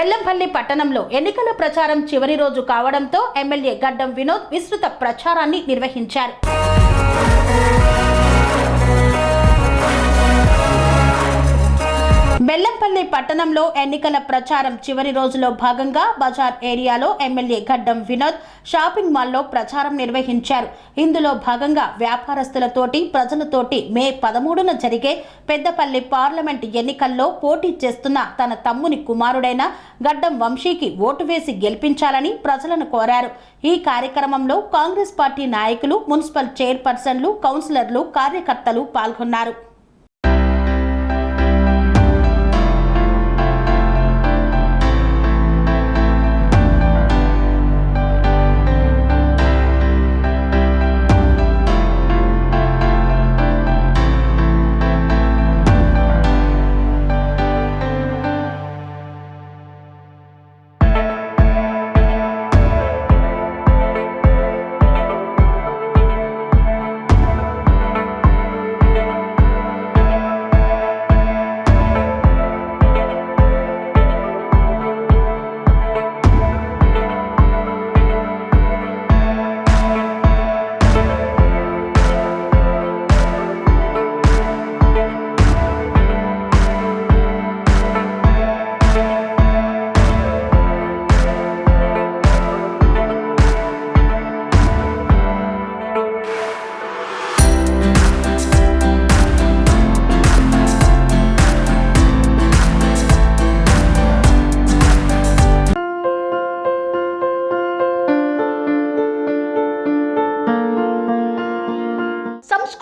బెల్లంపల్లి పట్టణంలో ఎన్నికల ప్రచారం చివరి రోజు కావడంతో ఎమ్మెల్యే గడ్డం వినోద్ విస్తృత ప్రచారాన్ని నిర్వహించారు. పట్టణంలో ఎన్నికల ప్రచారం చివరి రోజులో భాగంగా బజార్ ఏరియాలో ఎమ్మెల్యే గడ్డం వినోద్ షాపింగ్ మాల్లో ప్రచారం నిర్వహించారు. ఇందులో భాగంగా వ్యాపారస్తులతోటి ప్రజలతోటి మే పదమూడున జరిగే పెద్దపల్లి పార్లమెంట్ ఎన్నికల్లో పోటీ చేస్తున్న తన తమ్ముని కుమారుడైన గడ్డం వంశీకి ఓటు వేసి గెలిపించాలని ప్రజలను కోరారు. ఈ కార్యక్రమంలో కాంగ్రెస్ పార్టీ నాయకులు మున్సిపల్ చైర్పర్సన్లు కౌన్సిలర్లు కార్యకర్తలు పాల్గొన్నారు.